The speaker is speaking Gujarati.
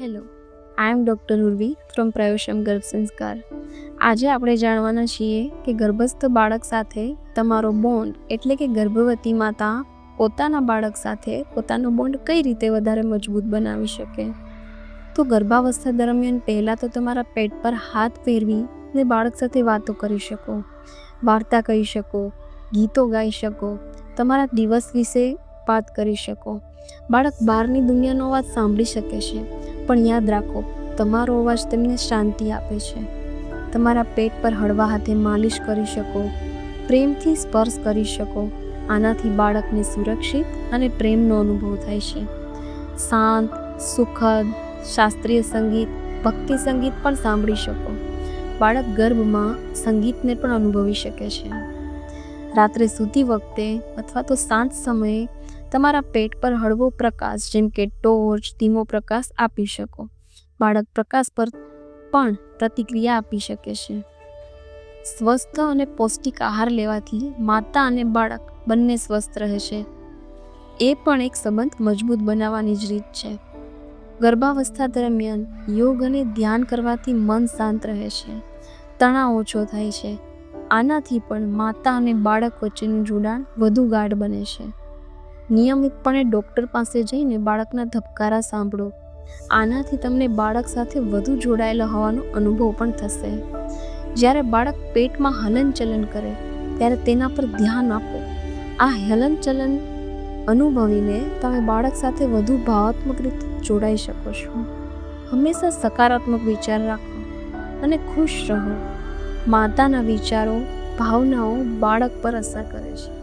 Hello, I am doctor Urvi from Prayosham Garbh Sanskar. આજે આપણે જાણવાના છીએ કે ગર્ભસ્થ બાળક સાથે તમારો બોન્ડ એટલે કે ગર્ભવતી માતા પોતાના બાળક સાથે પોતાનો બોન્ડ કઈ રીતે વધારે મજબૂત બનાવી શકે? તો ગર્ભાવસ્થા દરમિયાન પહેલાં તો તમારા પેટ પર હાથ ફેરવી ને બાળક સાથે વાતો કરી શકો, વાર્તા કહી શકો, ગીતો ગાઈ શકો. તમારા દિવસ વિશે વાત કરી શકો. બાળક બહારની દુનિયાનો અવાજ સાંભળી શકે છે, પણ યાદ રાખો, તમારો અવાજ તેમને શાંતિ આપે છે. તમારા પેટ પર હળવા હાથે માલિશ કરી શકો, પ્રેમથી સ્પર્શ કરી શકો, આનાથી બાળકને સુરક્ષિત અને પ્રેમનો અનુભવ થાય છે. શાંત, સુખદ, શાસ્ત્રીય સંગીત, ભક્તિ સંગીત પણ સાંભળી શકો. બાળક ગર્ભમાં સંગીતને પણ અનુભવી શકે છે. રાત્રે સૂતી વખતે અથવા તો સાંજ સમયે તમારા પેટ પર હળવો પ્રકાશ, જેમ કે ટોર્ચ, ધીમો પ્રકાશ આપી શકો. બાળક પ્રકાશ પર પણ પ્રતિક્રિયા આપી શકે છે. સ્વસ્થ અને પૌષ્ટિક આહાર લેવાથી માતા અને બાળક બંને સ્વસ્થ રહે છે. એ પણ એક સંબંધ મજબૂત બનાવવાની જ રીત છે. ગર્ભાવસ્થા દરમિયાન યોગ અને ધ્યાન કરવાથી મન શાંત રહે છે. તણાવ ઓછો થાય છે. આનાથી પણ માતા અને બાળક વચ્ચેનું જોડાણ વધુ ગાઢ બને છે. નિયમિતપણે ડૉક્ટર પાસે જઈને બાળકના ધબકારા સાંભળો. આનાથી તમને બાળક સાથે વધુ જોડાયેલા હોવાનો અનુભવ પણ થશે. જ્યારે બાળક પેટમાં હલનચલન કરે, ત્યારે તેના પર ધ્યાન આપો. આ હલનચલન અનુભવીને તમે બાળક સાથે વધુ ભાવાત્મક રીતે જોડાઈ શકો છો. હંમેશા સકારાત્મક વિચાર રાખો અને ખુશ રહો. માતાના વિચારો ભાવનાઓ બાળક પર અસર કરે છે.